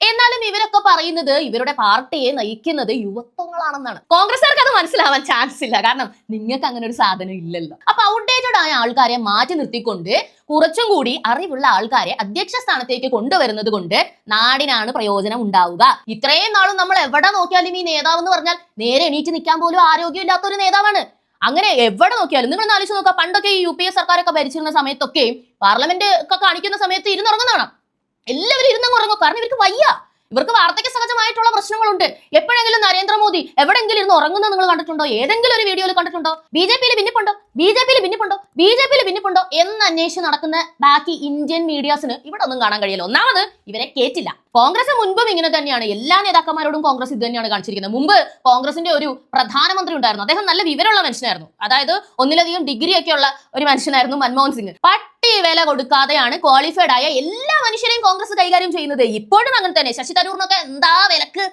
എന്നാലും ഇവരൊക്കെ പറയുന്നത് ഇവരുടെ പാർട്ടിയെ നയിക്കുന്നത് യുവത്വങ്ങളാണെന്നാണ്. കോൺഗ്രസ്സുകാർക്ക് അത് മനസ്സിലാവാൻ ചാൻസ് ഇല്ല. കാരണം നിങ്ങൾക്ക് അങ്ങനെ ഒരു സാധനം ഇല്ലല്ലോ. അപ്പൊ ഔട്ട്ഡേറ്റഡ് ആയ ആൾക്കാരെ മാറ്റി നിർത്തിക്കൊണ്ട് കുറച്ചും കൂടി അറിവുള്ള ആൾക്കാരെ അധ്യക്ഷ സ്ഥാനത്തേക്ക് കൊണ്ടുവരുന്നത് കൊണ്ട് നാടിനാണ് പ്രയോജനം ഉണ്ടാവുക. ഇത്രയും നാളും നമ്മൾ എവിടെ നോക്കിയാലും ഈ നേതാവ് എന്ന് പറഞ്ഞാൽ നേരെ എണീറ്റ് നിൽക്കാൻ പോലും ആരോഗ്യമില്ലാത്ത ഒരു നേതാവാണ്. അങ്ങനെ എവിടെ നോക്കിയാലും നിങ്ങൾ ആലോചിച്ച് നോക്കുക പണ്ടൊക്കെ ഈ യു പി എ സർക്കാരൊക്കെ ഭരിച്ചിരുന്ന സമയത്തൊക്കെ പാർലമെന്റ് ഒക്കെ കാണിക്കുന്ന സമയത്ത് ഇരുന്നുറങ്ങുന്നതാണ്. എല്ലാവരും ഇരുന്നങ്ങ് ഉറങ്ങും. കാരണം ഇവർക്ക് വയ്യ. ഇവർക്ക് വാർദ്ധക്യ സഹജമായിട്ടുള്ള പ്രശ്നങ്ങളുണ്ട്. എപ്പോഴെങ്കിലും നരേന്ദ്രമോദി എവിടെങ്കിലും ഇരുന്ന് ഉറങ്ങുന്നത് നിങ്ങൾ കണ്ടിട്ടുണ്ടോ? ഏതെങ്കിലും ഒരു വീഡിയോയിൽ കണ്ടിട്ടുണ്ടോ? ബി ജെ പിയിൽ ഭിന്നിപ്പുണ്ടോ? ബി ജെ പിയിൽ ഭിന്നിപ്പുണ്ടോ? ബി ജെ പിയിൽ ഭിന്നിപ്പുണ്ടോ? എന്ന് അന്വേഷിച്ച് നടക്കുന്ന ബാക്കി ഇന്ത്യൻ മീഡിയാസിന് ഇവിടെ ഒന്നും കാണാൻ കഴിയില്ല. ഒന്നാമത് ഇവരെ കേറ്റില്ല. കോൺഗ്രസ് മുൻപും ഇങ്ങനെ തന്നെയാണ്. എല്ലാ നേതാക്കന്മാരോടും കോൺഗ്രസ് ഇത് തന്നെയാണ് കാണിച്ചിരിക്കുന്നത്. മുമ്പ് കോൺഗ്രസിന്റെ ഒരു പ്രധാനമന്ത്രി ഉണ്ടായിരുന്നു. അദ്ദേഹം നല്ല വിവരമുള്ള മനുഷ്യനായിരുന്നു. അതായത് ഒന്നിലധികം ഡിഗ്രി ഒക്കെ ഉള്ള ഒരു മനുഷ്യനായിരുന്നു മൻമോഹൻ സിംഗ്. പട്ടി വില കൊടുക്കാതെയാണ് ക്വാളിഫൈഡ് ആയ എല്ലാ മനുഷ്യരെയും കോൺഗ്രസ് കൈകാര്യം ചെയ്യുന്നത്. ഇപ്പോഴും അങ്ങനെ തന്നെ. ശശി തരൂറിനൊക്കെ എന്താ വിലക്ക്?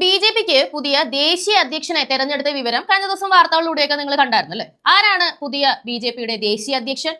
ബി ജെ പിക്ക് പുതിയ ദേശീയ അധ്യക്ഷനെ തെരഞ്ഞെടുത്ത വിവരം കഴിഞ്ഞ ദിവസം വാർത്തകളിലൂടെയൊക്കെ നിങ്ങൾ കണ്ടായിരുന്നു അല്ലേ? ആരാണ് പുതിയ ബി ജെ പിയുടെ ദേശീയ അധ്യക്ഷൻ?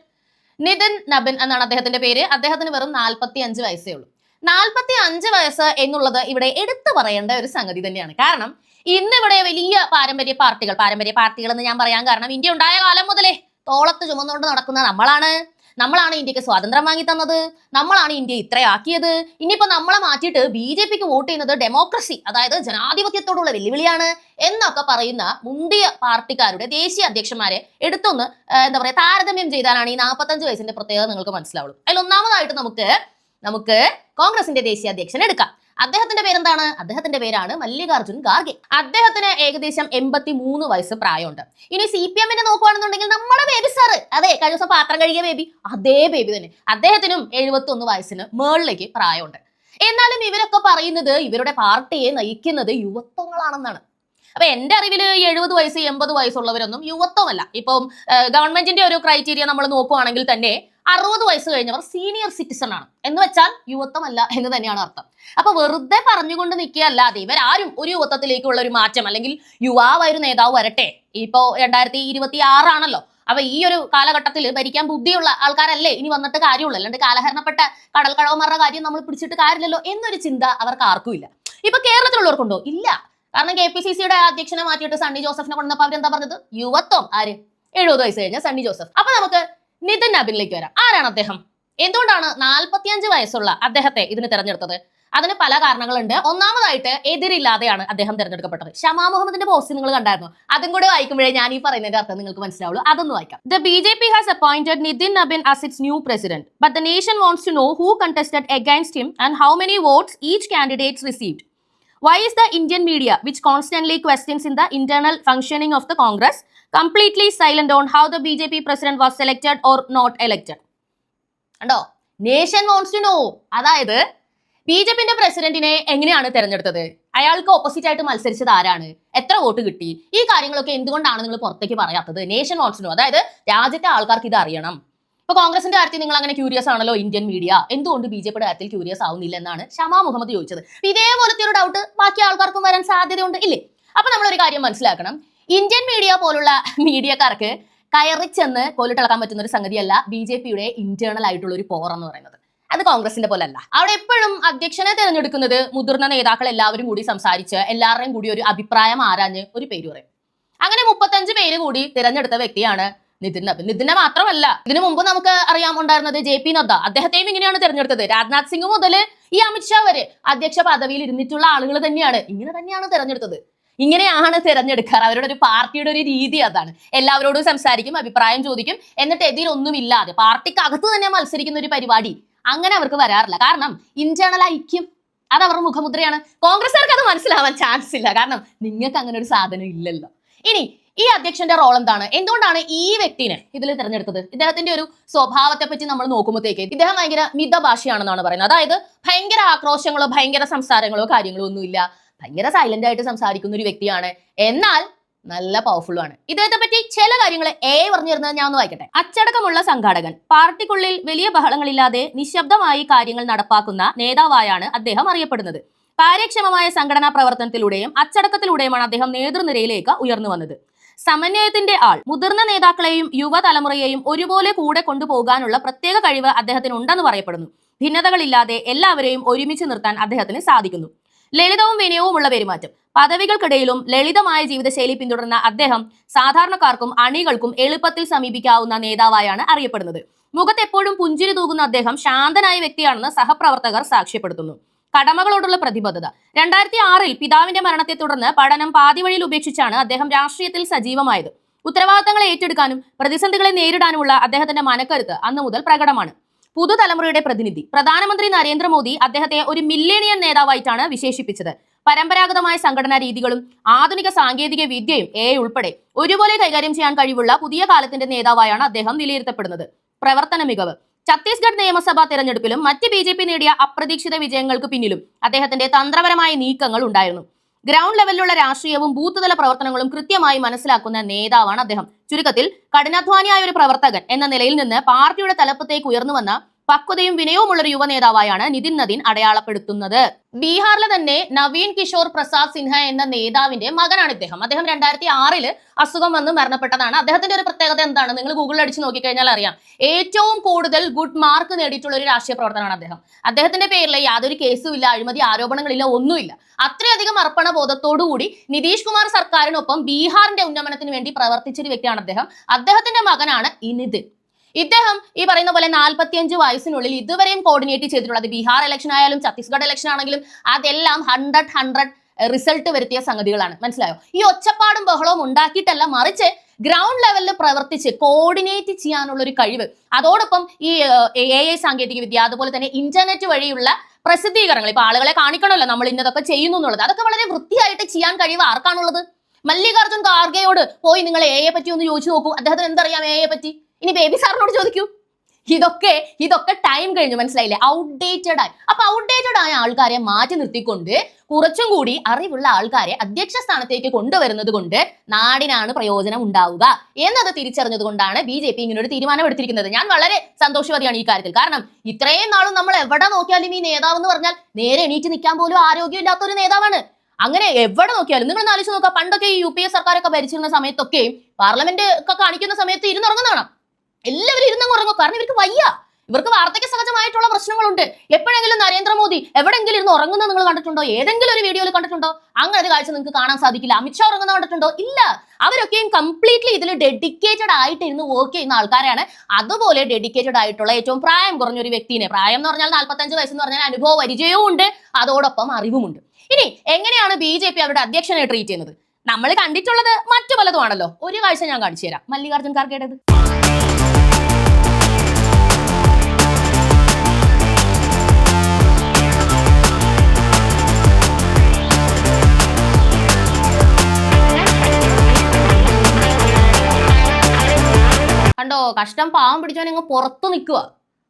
നിതിൻ നബിൻ എന്നാണ് അദ്ദേഹത്തിന്റെ പേര്. അദ്ദേഹത്തിന് വെറും നാൽപ്പത്തി അഞ്ച് വയസ്സേ ഉള്ളൂ. നാൽപ്പത്തി അഞ്ച് വയസ്സ് എന്നുള്ളത് ഇവിടെ എടുത്തു പറയേണ്ട ഒരു സംഗതി തന്നെയാണ്. കാരണം ഇന്നിവിടെ വലിയ പാരമ്പര്യ പാർട്ടികൾ പാരമ്പര്യ പാർട്ടികൾ എന്ന് ഞാൻ പറയാൻ കാരണം ഇന്ത്യ ഉണ്ടായ കാലം മുതലേ തോളത്ത് ചുമന്നുകൊണ്ട് നടക്കുന്ന നമ്മളാണ്. നമ്മളാണ് ഇന്ത്യയ്ക്ക് സ്വാതന്ത്ര്യം വാങ്ങി തന്നത്. നമ്മളാണ് ഇന്ത്യ ഇത്രയാക്കിയത്. ഇനിയിപ്പോ നമ്മളെ മാറ്റിയിട്ട് ബി ജെ പിക്ക് വോട്ട് ചെയ്യുന്നത് ഡെമോക്രസി അതായത് ജനാധിപത്യത്തോടുള്ള വെല്ലുവിളിയാണ് എന്നൊക്കെ പറയുന്ന മുന്തിയ പാർട്ടിക്കാരുടെ ദേശീയ അധ്യക്ഷന്മാരെ എടുത്തൊന്ന് എന്താ പറയുക താരതമ്യം ചെയ്താലാണ് ഈ നാൽപ്പത്തഞ്ച് വയസ്സിന്റെ പ്രത്യേകത നിങ്ങൾക്ക് മനസ്സിലാവുള്ളൂ. അതിൽ ഒന്നാമതായിട്ട് നമുക്ക് നമുക്ക് കോൺഗ്രസിന്റെ ദേശീയ അധ്യക്ഷൻ എടുക്കാം. അദ്ദേഹത്തിന്റെ പേരെന്താണ്? അദ്ദേഹത്തിന്റെ പേരാണ് മല്ലികാർജുൻ ഖാർഗെ. അദ്ദേഹത്തിന് ഏകദേശം എൺപത്തി മൂന്ന് വയസ്സ് പ്രായമുണ്ട്. ഇനി സി പി എമ്മിനെ നോക്കുവാണെന്നുണ്ടെങ്കിൽ നമ്മുടെ ബേബി സാറ് അതെ കഴിഞ്ഞ ദിവസം പാത്രം കഴുകിയ ബേബി അതേ ബേബി തന്നെ. അദ്ദേഹത്തിനും എഴുപത്തി ഒന്ന് വയസ്സിന് മേളിലേക്ക് പ്രായമുണ്ട്. എന്നാലും ഇവരൊക്കെ പറയുന്നത് ഇവരുടെ പാർട്ടിയെ നയിക്കുന്നത് യുവത്വങ്ങളാണെന്നാണ്. അപ്പൊ എന്റെ അറിവിൽ എഴുപത് വയസ്സ് എൺപത് വയസ്സുള്ളവരൊന്നും യുവത്വമല്ല. ഇപ്പം ഗവൺമെന്റിന്റെ ഒരു ക്രൈറ്റീരിയ നമ്മൾ നോക്കുവാണെങ്കിൽ തന്നെ അറുപത് വയസ്സ് കഴിഞ്ഞവർ സീനിയർ സിറ്റിസൺ ആണ്. എന്ന് വെച്ചാൽ യുവത്വമല്ല എന്ന് തന്നെയാണ് അർത്ഥം. അപ്പൊ വെറുതെ പറഞ്ഞുകൊണ്ട് നിൽക്കുകയല്ലാതെ ഇവരാരും ഒരു യുവത്വത്തിലേക്കുള്ള ഒരു മാറ്റം അല്ലെങ്കിൽ യുവാവ് ഒരു നേതാവ് വരട്ടെ. ഇപ്പോ രണ്ടായിരത്തി ഇരുപത്തി ആറാണല്ലോ. അപ്പൊ ഈ ഒരു കാലഘട്ടത്തിൽ ഭരിക്കാൻ ബുദ്ധിയുള്ള ആൾക്കാരല്ലേ ഇനി വന്നിട്ട് കാര്യമുള്ളൂ. അല്ലാണ്ട് കാലഹരണപ്പെട്ട കടൽ കഴവന്മാരുടെ കാര്യം നമ്മൾ പിടിച്ചിട്ട് കാര്യമില്ലല്ലോ എന്നൊരു ചിന്ത അവർക്ക് ആർക്കും ഇല്ല. ഇപ്പൊ കേരളത്തിലുള്ളവർക്കുണ്ടോ? ഇല്ല. കാരണം കെ പി സി സിയുടെ അധ്യക്ഷനെ മാറ്റിയിട്ട് സണ്ണി ജോസഫിനെ കൊണ്ടുവന്നപ്പോൾ അവരെന്താ പറഞ്ഞത്? യുവത്വം. ആര്? എഴുപത് വയസ്സ് കഴിഞ്ഞ സണ്ണി ജോസഫ്. അപ്പൊ നമുക്ക് നിതിൻ നബിനിലേക്ക് വരാം. ആരാണ് അദ്ദേഹം? എന്തുകൊണ്ടാണ് നാൽപ്പത്തിയഞ്ച് വയസ്സുള്ള അദ്ദേഹത്തെ ഇതിന് തെരഞ്ഞെടുത്തത്? അതിന് പല കാരണങ്ങളുണ്ട്. ഒന്നാമതായിട്ട് എതിരില്ലാതെയാണ് അദ്ദേഹം തിരഞ്ഞെടുക്കപ്പെട്ടത്. ഷമാ മുഹമ്മദിന്റെ പോസ്റ്റ് നിങ്ങൾ കണ്ടായിരുന്നു. അതും കൂടെ വായിക്കുമ്പോഴേ ഞാൻ ഈ പറയുന്നതിന്റെ അർത്ഥം നിങ്ങൾക്ക് മനസ്സിലാവുള്ളൂ. അതൊന്ന് വായിക്കാം. The B J P has appointed Nitin Nabin as its new president but the nation wants to know who contested against him and how many votes each candidates received. Why is the indian media which constantly questions in the internal functioning of the congress completely silent on how the bjp president was selected or not elected കണ്ടോ nation wants to know അതായത് B J പിന്റെ പ്രസിഡന്റിനെ എങ്ങനെയാണ് തെരഞ്ഞെടുത്തത് അയാൾക്ക് opposite ആയിട്ട് മത്സരിച്ചത് ആരാണ് എത്ര വോട്ട് കിട്ടി ഈ കാര്യങ്ങളൊക്കെ എന്തുകൊണ്ടാണ് നിങ്ങൾ പുറത്തേക്ക് പറയാത്തത് നേഷൻ വോൺസ് ടു നോ അതായത് രാജ്യത്തെ ആൾക്കാർക്ക് ഇത് അറിയണം ഇപ്പൊ കോൺഗ്രസിന്റെ കാര്യത്തിൽ നിങ്ങൾ അങ്ങനെ ക്യൂരിയസ് ആണല്ലോ ഇന്ത്യൻ മീഡിയ എന്തുകൊണ്ട് ബി ജെ പിയുടെ കാര്യത്തിൽ ക്യൂരിയസ് ആവുന്നില്ല എന്നാണ് ഷമാ മുഹമ്മദ് ചോദിച്ചത്. അപ്പൊ ഇതേപോലത്തെ ഒരു ഡൗട്ട് ബാക്കി ആൾക്കാർക്കും വരാൻ സാധ്യതയുണ്ട് ഇല്ലേ? അപ്പൊ നമ്മൾ ഒരു കാര്യം മനസ്സിലാക്കണം. ഇന്ത്യൻ മീഡിയ പോലുള്ള മീഡിയക്കാർക്ക് കയറി ചെന്ന് കൊല്ലിട്ടിളക്കാൻ പറ്റുന്ന ഒരു സംഗതിയല്ല ബി ജെ പിയുടെ ഇന്റേണൽ ആയിട്ടുള്ള ഒരു പോർ എന്ന് പറയുന്നത്. അത് കോൺഗ്രസിന്റെ പോലെ അല്ല അവിടെ എപ്പോഴും അധ്യക്ഷനെ തിരഞ്ഞെടുക്കുന്നത് മുതിർന്ന നേതാക്കൾ എല്ലാവരും കൂടി സംസാരിച്ച് എല്ലാവരുടെയും കൂടി ഒരു അഭിപ്രായം ആരാഞ്ഞ് ഒരു പേര് പറയും. അങ്ങനെ മുപ്പത്തഞ്ച് പേര് കൂടി തിരഞ്ഞെടുത്ത വ്യക്തിയാണ് നിതിൻ നിതിനെ മാത്രമല്ല ഇതിനു മുമ്പ് നമുക്ക് അറിയാമുണ്ടായിരുന്നത് ജെ പി നദ്ദ. അദ്ദേഹത്തെയും ഇങ്ങനെയാണ് തിരഞ്ഞെടുത്തത്. രാജ്നാഥ് സിംഗ് മുതൽ ഈ അമിത്ഷാ വരെ അധ്യക്ഷ പദവിയിൽ ഇരുന്നിട്ടുള്ള ആളുകൾ തന്നെയാണ്. ഇങ്ങനെ തന്നെയാണ് തിരഞ്ഞെടുത്തത്. ഇങ്ങനെയാണ് തിരഞ്ഞെടുക്കാറ്. അവരുടെ ഒരു പാർട്ടിയുടെ ഒരു രീതി അതാണ്. എല്ലാവരോടും സംസാരിക്കും അഭിപ്രായം ചോദിക്കും. എന്നിട്ട് എതിരൊന്നുമില്ലാതെ പാർട്ടിക്ക് അകത്ത് തന്നെ മത്സരിക്കുന്ന ഒരു പരിപാടി അങ്ങനെ അവർക്ക് വരാറില്ല. കാരണം ഇന്റേണൽ ഐക്യം അത് അവരുടെ മുഖമുദ്രയാണ്. കോൺഗ്രസ്സുകാർക്ക് അത് മനസ്സിലാവാൻ ചാൻസ് ഇല്ല. കാരണം നിങ്ങൾക്ക് അങ്ങനെ ഒരു സാധനം ഇല്ലല്ലോ. ഇനി ഈ അധ്യക്ഷന്റെ റോൾ എന്താണ്? എന്തുകൊണ്ടാണ് ഈ വ്യക്തിനെ ഇതിൽ തിരഞ്ഞെടുത്തത്? ഇദ്ദേഹത്തിന്റെ ഒരു സ്വഭാവത്തെ പറ്റി നമ്മൾ നോക്കുമ്പോഴത്തേക്ക് ഇദ്ദേഹം ഭയങ്കര മിതഭാഷയാണെന്നാണ് പറയുന്നത്. അതായത് ഭയങ്കര ആക്രോശങ്ങളോ ഭയങ്കര സംസാരങ്ങളോ കാര്യങ്ങളോ ഒന്നുമില്ല. ഭയങ്കര സൈലന്റ് ആയിട്ട് സംസാരിക്കുന്ന ഒരു വ്യക്തിയാണ്. എന്നാൽ നല്ല പവർഫുൾ ആണ്. ഇദ്ദേഹത്തെ പറ്റി ചില കാര്യങ്ങൾ ഏ പറഞ്ഞു തരുന്നത് ഞാൻ ഒന്ന് വായിക്കട്ടെ. അച്ചടക്കമുള്ള സംഘാടകൻ പാർട്ടിക്കുള്ളിൽ വലിയ ബഹളങ്ങളില്ലാതെ നിശബ്ദമായി കാര്യങ്ങൾ നടപ്പാക്കുന്ന നേതാവായാണ് അദ്ദേഹം അറിയപ്പെടുന്നത്. കാര്യക്ഷമമായ സംഘടനാ പ്രവർത്തനത്തിലൂടെയും അച്ചടക്കത്തിലൂടെയുമാണ് അദ്ദേഹം നേതൃനിരയിലേക്ക് ഉയർന്നു വന്നത്. സമന്വയത്തിന്റെ ആൾ. മുതിർന്ന നേതാക്കളെയും യുവതലമുറയെയും ഒരുപോലെ കൂടെ കൊണ്ടുപോകാനുള്ള പ്രത്യേക കഴിവ് അദ്ദേഹത്തിന് ഉണ്ടെന്ന് പറയപ്പെടുന്നു. ഭിന്നതകളില്ലാതെ എല്ലാവരെയും ഒരുമിച്ച് നിർത്താൻ അദ്ദേഹത്തിന് സാധിക്കുന്നു. ലളിതവും വിനയവുമുള്ള പെരുമാറ്റം. പദവികൾക്കിടയിലും ലളിതമായ ജീവിതശൈലി പിന്തുടർന്ന അദ്ദേഹം സാധാരണക്കാർക്കും അണികൾക്കും എളുപ്പത്തിൽ സമീപിക്കാവുന്ന നേതാവായാണ് അറിയപ്പെടുന്നത്. മുഖത്തെപ്പോഴും പുഞ്ചിരി തൂകുന്ന അദ്ദേഹം ശാന്തനായ വ്യക്തിയാണെന്ന് സഹപ്രവർത്തകർ സാക്ഷ്യപ്പെടുത്തുന്നു. കടമകളോടുള്ള പ്രതിബദ്ധത. രണ്ടായിരത്തി ആറിൽ പിതാവിന്റെ മരണത്തെ തുടർന്ന് പഠനം പാതിവഴിയിൽ ഉപേക്ഷിച്ചാണ് അദ്ദേഹം രാഷ്ട്രീയത്തിൽ സജീവമായത്. ഉത്തരവാദിത്തങ്ങൾ ഏറ്റെടുക്കാനും പ്രതിസന്ധികളെ നേരിടാനുമുള്ള അദ്ദേഹത്തിന്റെ മനക്കരുത്ത് അന്നു മുതൽ പ്രകടമാണ്. പുതുതലമുറയുടെ പ്രതിനിധി പ്രധാനമന്ത്രി നരേന്ദ്രമോദി അദ്ദേഹത്തെ ഒരു മില്ലേണിയൻ നേതാവായിട്ടാണ് വിശേഷിപ്പിച്ചത്. പരമ്പരാഗതമായ സംഘടനാ രീതികളും ആധുനിക സാങ്കേതിക വിദ്യയും എ ഉൾപ്പെടെ ഒരുപോലെ കൈകാര്യം ചെയ്യാൻ കഴിവുള്ള പുതിയ കാലത്തിന്റെ നേതാവായാണ് അദ്ദേഹം വിലയിരുത്തപ്പെടുന്നത്. പ്രവർത്തന മികവ് ഛത്തീസ്ഗഡ് നിയമസഭാ തെരഞ്ഞെടുപ്പിലും മറ്റ് ബി നേടിയ അപ്രതീക്ഷിത വിജയങ്ങൾക്ക് പിന്നിലും അദ്ദേഹത്തിന്റെ തന്ത്രപരമായ നീക്കങ്ങൾ ഉണ്ടായിരുന്നു. ഗ്രൗണ്ട് ലെവലിലുള്ള രാഷ്ട്രീയവും ബൂത്ത് തല പ്രവർത്തനങ്ങളും കൃത്യമായി മനസ്സിലാക്കുന്ന നേതാവാണ് അദ്ദേഹം. ചുരുക്കത്തിൽ കഠിനാധ്വാനിയായ ഒരു പ്രവർത്തകൻ എന്ന നിലയിൽ നിന്ന് പാർട്ടിയുടെ തലപ്പത്തേക്ക് ഉയർന്നു വന്ന പക്വതയും വിനയവുമുള്ള ഒരു യുവ നേതാവായാണ് നിതിൻ നദീൻ അടയാളപ്പെടുത്തുന്നത്. ബീഹാറിലെ തന്നെ നവീൻ കിഷോർ പ്രസാദ് സിൻഹ എന്ന നേതാവിന്റെ മകനാണ് ഇദ്ദേഹം. അദ്ദേഹം രണ്ടായിരത്തി ആറിൽ അസുഖം വന്ന് മരണപ്പെട്ടതാണ്. അദ്ദേഹത്തിന്റെ ഒരു പ്രത്യേകത എന്താണ്? നിങ്ങൾ ഗൂഗിളിൽ അടിച്ച് നോക്കിക്കഴിഞ്ഞാൽ അറിയാം. ഏറ്റവും കൂടുതൽ ഗുഡ് മാർക്ക് നേടിയിട്ടുള്ള ഒരു രാഷ്ട്രീയ പ്രവർത്തനമാണ് അദ്ദേഹം. അദ്ദേഹത്തിന്റെ പേരിൽ യാതൊരു കേസും ഇല്ല അഴിമതി ആരോപണങ്ങളില്ല ഒന്നുമില്ല. അത്രയധികം അർപ്പണ ബോധത്തോടുകൂടി നിതീഷ് കുമാർ സർക്കാരിനൊപ്പം ബീഹാറിന്റെ ഉന്നമനത്തിന് വേണ്ടി പ്രവർത്തിച്ചൊരു വ്യക്തിയാണ് അദ്ദേഹം. അദ്ദേഹത്തിന്റെ മകനാണ് ഈ നിതിൻ. ഇദ്ദേഹം ഈ പറയുന്ന പോലെ നാൽപ്പത്തിയഞ്ച് വയസ്സിനുള്ളിൽ ഇതുവരെയും കോർഡിനേറ്റ് ചെയ്തിട്ടുള്ളത് ബീഹാർ ഇലക്ഷൻ ആയാലും ഛത്തീസ്ഗഡ് ഇലക്ഷൻ ആണെങ്കിലും അതെല്ലാം ഹൺഡ്രഡ് ഹൺഡ്രഡ് റിസൾട്ട് വരുത്തിയ സംഗതികളാണ്. മനസ്സിലായോ? ഈ ഒച്ചപ്പാടും ബഹളവും ഉണ്ടാക്കിയിട്ടല്ല മറിച്ച് ഗ്രൗണ്ട് ലെവലിൽ പ്രവർത്തിച്ച് കോർഡിനേറ്റ് ചെയ്യാനുള്ള ഒരു കഴിവ്. അതോടൊപ്പം ഈ എ ഐ സാങ്കേതിക വിദ്യ അതുപോലെ തന്നെ ഇന്റർനെറ്റ് വഴിയുള്ള പ്രസിദ്ധീകരണങ്ങൾ. ഇപ്പൊ ആളുകളെ കാണിക്കണമല്ലോ നമ്മൾ ഇന്നതൊക്കെ ചെയ്യുന്നു എന്നുള്ളത്. അതൊക്കെ വളരെ വൃത്തിയായിട്ട് ചെയ്യാൻ കഴിവ് ആർക്കാണുള്ളത്? മല്ലികാർജുൻ ഖാർഗെയോട് പോയി നിങ്ങൾ എ പറ്റി ഒന്ന് ചോദിച്ചു നോക്കൂ. അദ്ദേഹത്തിന് എന്തറിയാം എ പറ്റി? ഇനി ബേബി സാറിനോട് ചോദിക്കൂ. ഇതൊക്കെ ഇതൊക്കെ ടൈം കഴിഞ്ഞു മനസ്സിലായില്ലേ? ഔട്ട്ഡേറ്റഡ് ആയി. അപ്പൊ ഔട്ട്ഡേറ്റഡ് ആയ ആൾക്കാരെ മാറ്റി നിർത്തിക്കൊണ്ട് കുറച്ചും കൂടി അറിവുള്ള ആൾക്കാരെ അധ്യക്ഷ സ്ഥാനത്തേക്ക് കൊണ്ടുവരുന്നത് കൊണ്ട് നാടിനാണ് പ്രയോജനം ഉണ്ടാവുക എന്നത് തിരിച്ചറിഞ്ഞത് കൊണ്ടാണ് ബി ജെ പി ഇങ്ങനെ ഒരു തീരുമാനം എടുത്തിരിക്കുന്നത്. ഞാൻ വളരെ സന്തോഷവതിയാണ് ഈ കാര്യത്തിൽ. കാരണം ഇത്രയും നാളും നമ്മൾ എവിടെ നോക്കിയാലും ഈ നേതാവ് എന്ന് പറഞ്ഞാൽ നേരെ എണീറ്റ് നിൽക്കാൻ പോലും ആരോഗ്യമില്ലാത്ത ഒരു നേതാവാണ്. അങ്ങനെ എവിടെ നോക്കിയാലും നിങ്ങൾ ആലോചിച്ച് നോക്കുക പണ്ടൊക്കെ ഈ യു പി എ സർക്കാരൊക്കെ ഭരിച്ചിരുന്ന സമയത്തൊക്കെയും പാർലമെന്റ് ഒക്കെ കാണിക്കുന്ന സമയത്ത് ഇരുന്നുറങ്ങുന്നതാണ്. എല്ലാവരും ഇരുന്നങ്ങ് ഉറങ്ങും. കാരണം ഇവർക്ക് വയ്യ. ഇവർക്ക് വാർദ്ധക്യ സഹജമായിട്ടുള്ള പ്രശ്നങ്ങളുണ്ട്. എപ്പോഴെങ്കിലും നരേന്ദ്രമോദി എവിടെങ്കിലും ഇരുന്ന് ഉറങ്ങുന്നത് നിങ്ങൾ കണ്ടിട്ടുണ്ടോ? ഏതെങ്കിലും ഒരു വീഡിയോയിൽ കണ്ടിട്ടുണ്ടോ? അങ്ങനെ ഒരു കാഴ്ച നിങ്ങൾക്ക് കാണാൻ സാധിക്കില്ല. അമിത്ഷാ ഉറങ്ങുന്ന കണ്ടിട്ടുണ്ടോ? ഇല്ല. അവരൊക്കെയും കംപ്ലീറ്റ്ലി ഇതിൽ ഡെഡിക്കേറ്റഡ് ആയിട്ട് ഇരുന്ന് വർക്ക് ചെയ്യുന്ന ആൾക്കാരാണ്. അതുപോലെ ഡെഡിക്കേറ്റഡ് ആയിട്ടുള്ള ഏറ്റവും പ്രായം കുറഞ്ഞ ഒരു വ്യക്തിനെ. പ്രായം എന്ന് പറഞ്ഞാൽ നാൽപ്പത്തഞ്ച് വയസ്സെന്ന് പറഞ്ഞാൽ അനുഭവ പരിചയവും ഉണ്ട് അതോടൊപ്പം അറിവുമുണ്ട്. ഇനി എങ്ങനെയാണ് ബി ജെ പി അവരുടെ അധ്യക്ഷനെ ട്രീറ്റ് ചെയ്യുന്നത്? നമ്മൾ കണ്ടിട്ടുള്ളത് മറ്റു പലതുമാണല്ലോ. ഒരു കാഴ്ച ഞാൻ കാണിച്ചു തരാം. മല്ലികാർജുൻ ഖാർഗെയുടേത്. കണ്ടോ? കഷ്ടം പാവം പിടിച്ചവൻ അങ്ങ് പുറത്തു നിൽക്കുക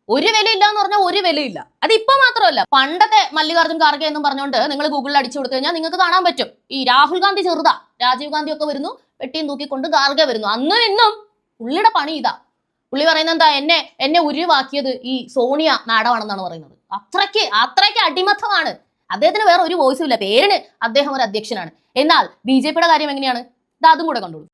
ഒരു വിലയില്ല എന്ന് പറഞ്ഞാൽ ഒരു വിലയില്ല. അത് ഇപ്പൊ മാത്രമല്ല പണ്ടത്തെ മല്ലികാർജുൻ ഖാർഗെ എന്നും പറഞ്ഞുകൊണ്ട് നിങ്ങൾ ഗൂഗിളിൽ അടിച്ചു കൊടുത്തു കഴിഞ്ഞാൽ നിങ്ങൾക്ക് കാണാൻ പറ്റും. ഈ രാഹുൽ ഗാന്ധി ചെറുതാ രാജീവ് ഗാന്ധി ഒക്കെ വരുന്നു പെട്ടിയും തൂക്കിക്കൊണ്ട് ഖാർഗെ വരുന്നു. അന്നും ഇന്നും പുള്ളിയുടെ പണി ഇതാ. പുള്ളി പറയുന്നത് എന്താ? എന്നെ എന്നെ ഉരുവാക്കിയത് ഈ സോണിയ നാടമാണെന്നാണ് പറയുന്നത്. അത്രയ്ക്ക് അത്രയ്ക്ക് അടിമത്തമാണ്. അദ്ദേഹത്തിന് വേറെ ഒരു വോയിസും ഇല്ല. പേരിന് അദ്ദേഹം ഒരു അധ്യക്ഷനാണ്. എന്നാൽ ബി ജെ പിയുടെ കാര്യം എങ്ങനെയാണ്? ഇത് അതും കൂടെ കണ്ടോളൂ.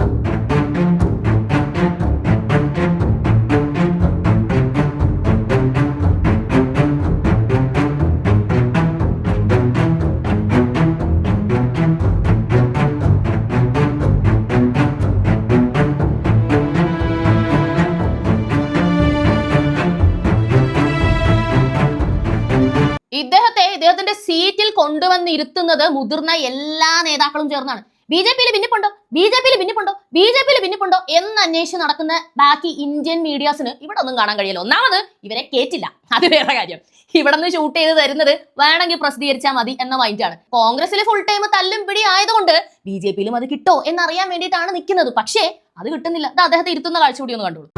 ഇദ്ദേഹത്തെ സീറ്റിൽ കൊണ്ടുവന്നിരുത്തുന്നത് മുതിർന്ന എല്ലാ നേതാക്കളും ചേർന്നാണ്. ബി ജെ പിയിൽ ഭിന്നിപ്പുണ്ടോ? ബി ജെ പിയിൽ ഭിന്നിപ്പുണ്ടോ? ബി ജെ പിയിൽ ഭിന്നിപ്പുണ്ടോ? എന്ന് അന്വേഷിച്ച് നടക്കുന്ന ബാക്കി ഇന്ത്യൻ മീഡിയാസിന് ഇവിടെ ഒന്നും കാണാൻ കഴിയില്ല. ഒന്നാമത് ഇവരെ കേറ്റില്ല. അത് വേറെ കാര്യം. ഇവിടെ നിന്ന് ഷൂട്ട് ചെയ്ത് തരുന്നത് വേണമെങ്കിൽ പ്രസിദ്ധീകരിച്ചാൽ മതി എന്ന മൈൻഡാണ് കോൺഗ്രസിൽ ഫുൾ ടൈം തല്ലും പിടി ആയതുകൊണ്ട് ബി ജെ പിയിലും അത് കിട്ടോ എന്നറിയാൻ വേണ്ടിയിട്ടാണ് നിൽക്കുന്നത് പക്ഷേ അത് കിട്ടുന്നില്ല. അത് അദ്ദേഹത്തെ ഇരുത്തുന്ന കാഴ്ച കൂടി ഒന്ന് കണ്ടോളൂ.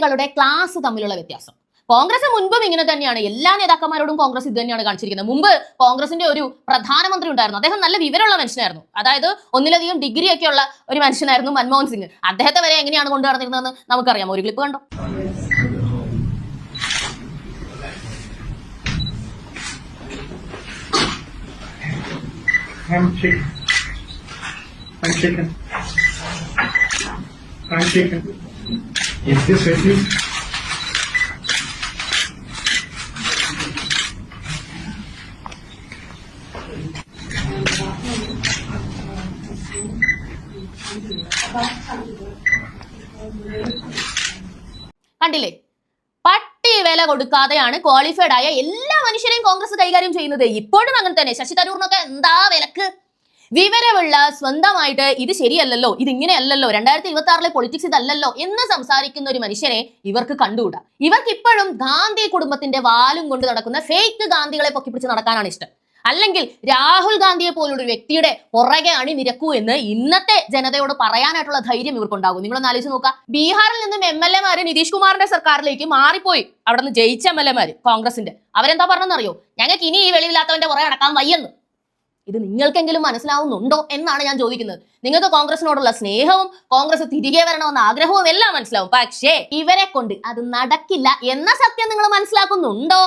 കോടികളുടെ ക്ലാസ് തമ്മിലുള്ള വ്യത്യാസം. കോൺഗ്രസ് മുൻപും ഇങ്ങനെ തന്നെയാണ്. എല്ലാ നേതാക്കന്മാരോടും കോൺഗ്രസ് ഇത് തന്നെയാണ് കാണിച്ചിരിക്കുന്നത്. മുമ്പ് കോൺഗ്രസിന്റെ ഒരു പ്രധാനമന്ത്രി ഉണ്ടായിരുന്നു. അദ്ദേഹം നല്ല വിവരമുള്ള മനുഷ്യനായിരുന്നു. അതായത് ഒന്നിലധികം ഡിഗ്രി ഒക്കെ ഉള്ള ഒരു മനുഷ്യനായിരുന്നു മൻമോഹൻ സിംഗ്. അദ്ദേഹത്തെ വരെ എങ്ങനെയാണ് കൊണ്ടു നടന്നിരുന്നതെന്ന് നമുക്കറിയാം ഒരു ക്ലിപ്പ് കണ്ടോ? I'm chicken. I'm. I'm. Is this with you? കണ്ടില്ലേ? പട്ടി വില കൊടുക്കാതെയാണ് ക്വാളിഫൈഡ് ആയ എല്ലാ മനുഷ്യരെയും കോൺഗ്രസ് കൈകാര്യം ചെയ്യുന്നത്. ഇപ്പോഴും അങ്ങനെ തന്നെ. ശശി തരൂറിനൊക്കെ എന്താ വിലക്ക്? വിവരമുള്ള സ്വന്തമായിട്ട് ഇത് ശരിയല്ലല്ലോ ഇത് ഇങ്ങനെയല്ലല്ലോ രണ്ടായിരത്തി ഇരുപത്തി ആറിലെ പൊളിറ്റിക്സ് ഇതല്ലല്ലോ എന്ന് സംസാരിക്കുന്ന ഒരു മനുഷ്യനെ ഇവർക്ക് കണ്ടുകൂടാ. ഇവർക്ക് ഇപ്പോഴും ഗാന്ധി കുടുംബത്തിന്റെ വാലും കൊണ്ട് നടക്കുന്ന ഫേക്ക് ഗാന്ധികളെ പൊക്കിപ്പിടിച്ച് നടക്കാനാണ് ഇഷ്ടം. അല്ലെങ്കിൽ രാഹുൽ ഗാന്ധിയെ പോലുള്ള ഒരു വ്യക്തിയുടെ പുറകെ അണി നിരക്കൂ എന്ന് ഇന്നത്തെ ജനതയോട് പറയാനായിട്ടുള്ള ധൈര്യം ഇവർക്കുണ്ടാകും. നിങ്ങളൊന്ന് ആലോചിച്ച് നോക്കുക ബീഹാറിൽ നിന്നും എം എൽ എമാര് നിതീഷ് കുമാറിന്റെ സർക്കാരിലേക്ക് മാറിപ്പോയി. അവിടെ നിന്ന് ജയിച്ച എം എൽ എമാര് കോൺഗ്രസിന്റെ. അവരെന്താ പറഞ്ഞെന്നറിയോ? ഞങ്ങൾക്ക് ഇനി ഈ വെളിയില്ലാത്തവന്റെ പുറകെ നടക്കാൻ വയ്യെന്ന്. ഇത് നിങ്ങൾക്കെങ്കിലും മനസ്സിലാവുന്നുണ്ടോ എന്നാണ് ഞാൻ ചോദിക്കുന്നത്. നിങ്ങൾക്ക് കോൺഗ്രസിനോടുള്ള സ്നേഹവും കോൺഗ്രസ് തിരികെ വരണമെന്ന ആഗ്രഹവും എല്ലാം മനസ്സിലാവും. പക്ഷേ ഇവരെ കൊണ്ട് അത് നടക്കില്ല എന്ന സത്യം നിങ്ങൾ മനസ്സിലാക്കുന്നുണ്ടോ?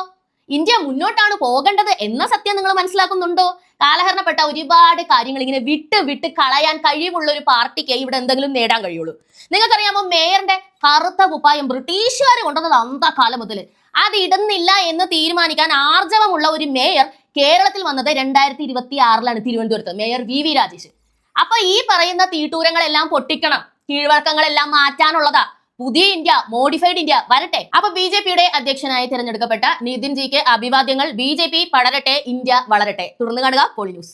ഇന്ത്യ മുന്നോട്ടാണ് പോകേണ്ടത് എന്ന സത്യം നിങ്ങൾ മനസ്സിലാക്കുന്നുണ്ടോ? കാലഹരണപ്പെട്ട ഒരുപാട് കാര്യങ്ങൾ ഇങ്ങനെ വിട്ട് വിട്ട് കളയാൻ കഴിവുള്ള ഒരു പാർട്ടിക്ക് ഇവിടെ എന്തെങ്കിലും നേടാൻ കഴിയുള്ളൂ. നിങ്ങൾക്കറിയാമോ മേയറിന്റെ കറുത്ത കുപ്പായം ബ്രിട്ടീഷുകാർ കൊണ്ടുവന്നത് അന്താ കാലം മുതൽ അത് ഇടുന്നില്ല എന്ന് തീരുമാനിക്കാൻ ആർജവമുള്ള ഒരു മേയർ കേരളത്തിൽ വന്നത് രണ്ടായിരത്തി ഇരുപത്തി ആറിലാണ് തിരുവനന്തപുരത്ത് മേയർ വി വി രാജേഷ്. അപ്പൊ ഈ പറയുന്ന തീട്ടൂരങ്ങളെല്ലാം പൊട്ടിക്കണം കീഴ്വഴക്കങ്ങളെല്ലാം മാറ്റാനുള്ളതാ പുതിയ ഇന്ത്യ മോഡിഫൈഡ് ഇന്ത്യ വരട്ടെ. അപ്പൊ ബി ജെ പിയുടെ അധ്യക്ഷനായി തിരഞ്ഞെടുക്കപ്പെട്ട നിതിൻ ജിക്ക് അഭിവാദ്യങ്ങൾ ബി ജെ പി പടരട്ടെ ഇന്ത്യ വളരട്ടെ. തുടർന്ന് കാണുക പോളി ന്യൂസ്